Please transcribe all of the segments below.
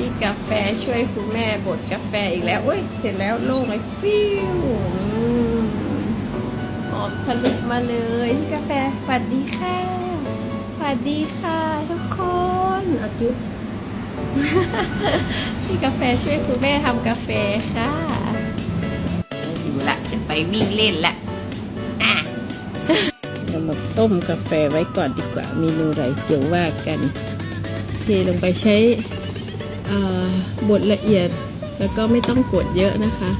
ที่กาแฟช่วยคุณแม่บดกาแฟอีกแล้ว อุ้ย เสร็จแล้วโล่งเลยฟิวอืมหอมทะลุมาเลยที่กาแฟสวัสดีค่ะสวัสดีค่ะ ทุกคนเอาจุ๊บที่กาแฟช่วยคุณแม่ทำกาแฟค่ะอยู่ละจะไปวิ่งเล่นละอะเรามาต้มกาแฟไว้ก่อนดีกว่าเมนูไรเดี๋ยวว่ากัน เทลงไปใช้เอ่อ บดละเอียดแล้วก็ไม่ต้องกดเยอะนะคะ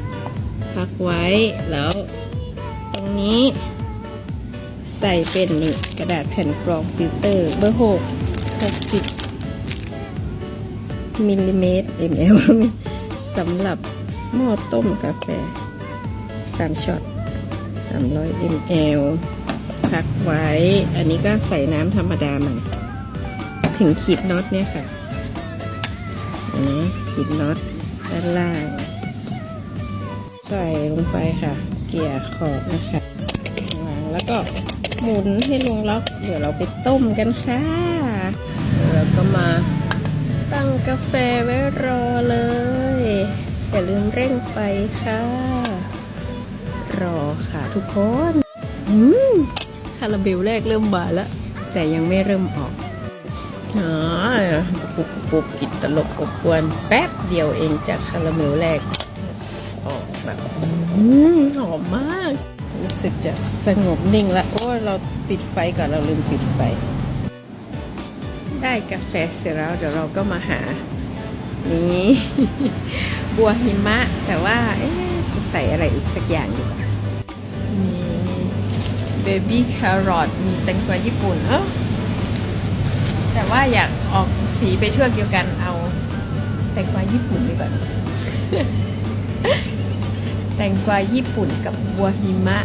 พักไว้แล้ว ตรงนี้ใส่เป็นนี่กระดาษแผ่นกรองฟิลเตอร์เบอร์หกหกสิบมิลลิเมตร ml สำหรับหม้อต้มกาแฟสามช็อต300 ml พักไว้ อันนี้ก็ใส่น้ำธรรมดามาถึงขีดน็อตเนี่ยค่ะ ห็นะขีดน็อตด้านล่าง ใส่ลงไปค่ะ เกี่ยขอบนะคะวางแล้วก็หมุนให้ลงล็อก เดี๋ยวเราไปต้มกันค่ะแล้วก็มาตั้งกาแฟไว้รอเลย อย่าลืมเร่งไฟค่ะ รอค่ะทุกคน อืมคาราเบลแรกเริ่มบานแล้ว แต่ยังไม่เริ่มออก อ๋อปุบปุบกินตลบอบกวนแป๊บเดียวเองจากคาราเมลแรก ออกแบบอืมหอมมาก รู้สึกจะสงบนิ่งแล้วโอ้เราปิดไฟก่อนเราลืมปิดไฟ ได้กาแฟเสร็จแล้วเดี๋ยวเราก็มาหา นี่บัวหิมะ แต่ว่าเอ๊ะจะใส่อะไรอีกสักอย่างดีกว่ามีเบบี้แครอทมีแตงกวาญี่ปุ่นเออ แต่ว่าอยากออกสีไปเทือกเดียวกันเอาแตงกวาญี่ปุ่นดีกว่าแตงกวาญี่ปุ่นกับบัวหิมะ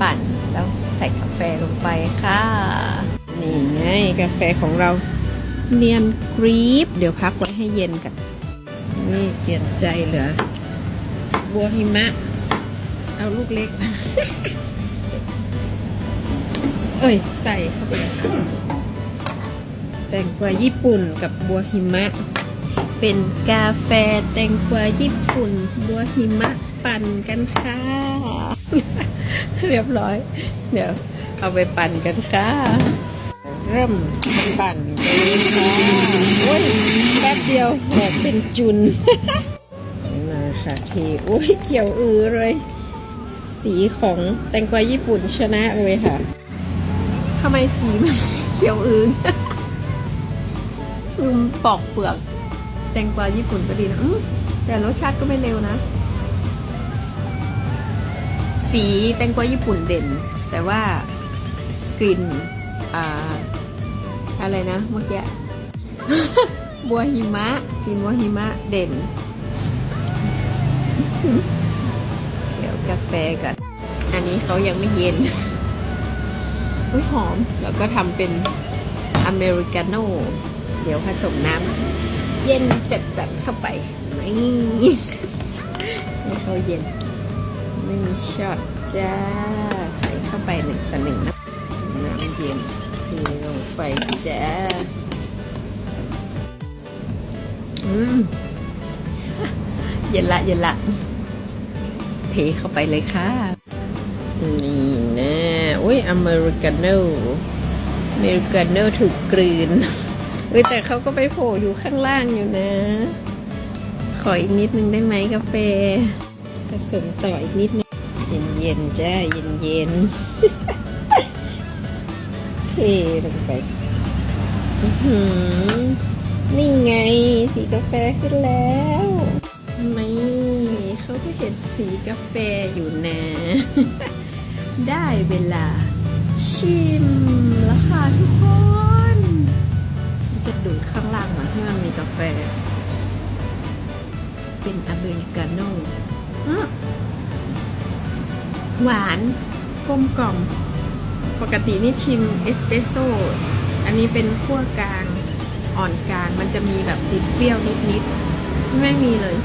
ปั่นแล้วใส่กาแฟลงไปค่ะ นี่ไงกาแฟของเราเนียนกรีบ เดี๋ยวพักไว้ให้เย็นกัน นี่เปลี่ยนใจเหลือ บัวหิมะ เอาลูกเล็ก เอ้ย ใส่เข้าไป ตงกวาญี่ปุ่นกับบัวหิมะ เป็นกาแฟแตงกวาญี่ปุ่น บัวหิมะปั่นกันค่ะ เรียบร้อย เดี๋ยวเอาไปปั่นกันค่ะ เริ่มปั่นเลยค่ะโอ้ยแป๊บเดียวหอมเป็นจุนมาค่ะเทโอ้ยเขียวอือเลย สีของแตงกวาญี่ปุ่นชนะเลยค่ะทำไมสีมันเขียวอือ ลืมปอกเปลือกแตงกวาญี่ปุ่นก็ดีนะแต่รสชาติก็ไม่เร็วนะ สีแตงกวาญี่ปุ่นเด่น แต่ว่ากลิ่นอ่าอะไรนะเมื่อกี้บัวหิมะกลิ่นบัวหิมะเด่น เดี๋ยวกาแฟก่อนอันนี้เขายังไม่เย็นอุ้ยหอม แล้วก็ทำเป็นอเมริกาโน่ เดี๋ยวผสมน้ำเย็นจัดๆเข้าไปนี่ให้เขาเย็นหนึ่งช็อตจ้า ใส่เข้าไปหนึ่งต่อหนึ่งนะน้ำเย็นเทลงไปจ้า อืม เย็นละเย็นละ เทเข้าไปเลยค่ะ นี่นะอุ้ยอเมริกาโน่อเมริกาโน่ถูกกลืน เอ้ยแต่เขาก็ไปโผล่อยู่ข้างล่างอยู่นะ ขออีกนิดนึงได้ไหมกาแฟผสมต่ออีกนิดนึงเย็นๆจ้าเย็นๆเทลงไปนี่ไงสีกาแฟขึ้นแล้วไม่เขาก็เห็นสีกาแฟอยู่นะ ได้เวลาชิมแล้วค่ะทุกคน จะดูดข้างล่างเหมือนที่มันมีกาแฟ เป็นอเมริกาโน่หวานกลมกล่อม ปกตินี่ชิมเอสเปรสโซ่อันนี้เป็นขั้วกลางอ่อนกลางมันจะมีแบบติดเปรี้ยวนิดๆ ไม่มีเลย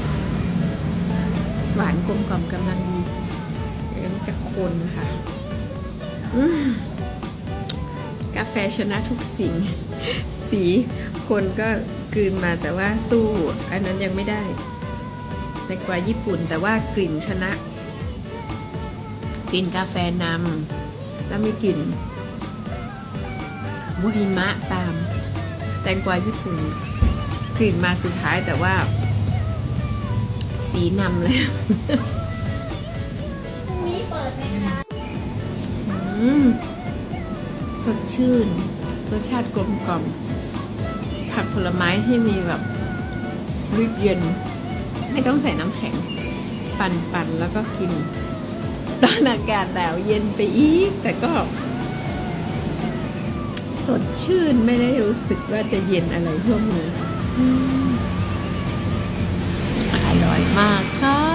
หวานกลมกล่อมกำลังดีเดี๋ยวมันจะคนค่ะ อืมาแฟชนะทุกสิ่ง สีคนก็กลืนมาแต่ว่าสู้อันนั้นยังไม่ได้แตงกวาญี่ปุ่นแต่ว่ากลิ่นชนะ กลิ่นกาแฟนำแล้วมีกลิ่นมุหิมะตาม แตงกวาญี่ปุ่น กลิ่นมาสุดท้ายแต่ว่า สีนำเลยพรุ่งนี้เปิดไหมคะอืม สดชื่น รสชาติกลมกล่อม ผักผลไม้ที่มีแบบลึกเย็น ไม่ต้องใส่น้ำแข็ง ปั่นปั่นแล้วก็กิน ตอนอากาศหนาวเย็นไปอีก แต่ก็ สดชื่นไม่ได้รู้สึกว่าจะเย็นอะไรท่วมมืออืมอร่อยมากค่ะ